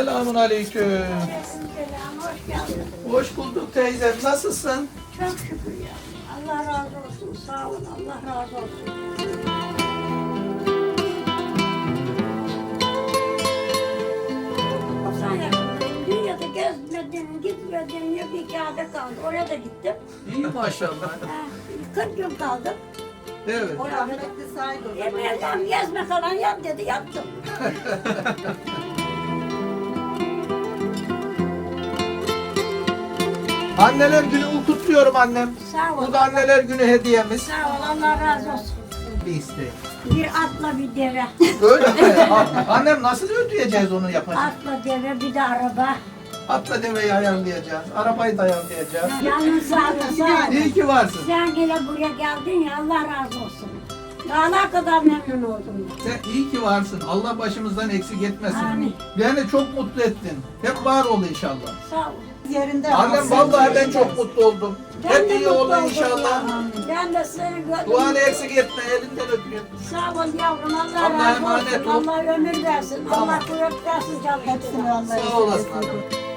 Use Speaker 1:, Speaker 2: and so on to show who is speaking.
Speaker 1: Selamun aleyküm.
Speaker 2: Selam, hoş geldin.
Speaker 1: Hoş bulduk teyzem. Nasılsın?
Speaker 2: Çok şükür ya. Allah razı olsun. Sağ olun. Allah razı olsun. Dünyada gezmedin, gitmedin, yok iki ayda kaldı. Oraya da gittim.
Speaker 1: İyi maşallah.
Speaker 2: Ha, 40 gün kaldım.
Speaker 1: Evet.
Speaker 2: Oraya da Yemeğden gezme falan yap dedi, yaptım.
Speaker 1: Anneler günü kutluyorum annem.
Speaker 2: Sağ ol.
Speaker 1: Bu da anneler günü hediyemiz.
Speaker 2: Sağ ol, Allah razı olsun.
Speaker 1: Bir isteğim.
Speaker 2: Bir atla bir deve.
Speaker 1: Öyle mi? Annem nasıl ödeyeceğiz onu yapacak?
Speaker 2: Atla deve bir de araba.
Speaker 1: Atla deveyi ayarlayacağız. Arabayı da ayarlayacağız.
Speaker 2: Canın sağ olsun. Sağ ol.
Speaker 1: İyi ki varsın.
Speaker 2: Sen gele buraya geldin ya Allah razı olsun. Daha ne kadar memnun oldum.
Speaker 1: Sen iyi ki varsın. Allah başımızdan eksik etmesin.
Speaker 2: Amin.
Speaker 1: Beni çok mutlu ettin. Hep var ol inşallah.
Speaker 2: Sağ ol.
Speaker 3: yerinde
Speaker 1: Annem vallahi ben çok mutlu oldum.
Speaker 2: Ben
Speaker 1: Hep
Speaker 2: de
Speaker 1: iyi
Speaker 2: mutlu
Speaker 1: ol
Speaker 2: oldum
Speaker 1: inşallah.
Speaker 2: ya. Ben de seni gördüm.
Speaker 1: Duanı eksik etme. Elinden öpüyorum.
Speaker 2: Sağ ol yavrum Allah
Speaker 1: Allah'a
Speaker 2: razı
Speaker 1: emanet
Speaker 2: olsun.
Speaker 1: ol.
Speaker 2: Allah ömür versin. Allah kuvvet versin canım.
Speaker 3: Hepsini Allah
Speaker 1: Sağ olasın annem.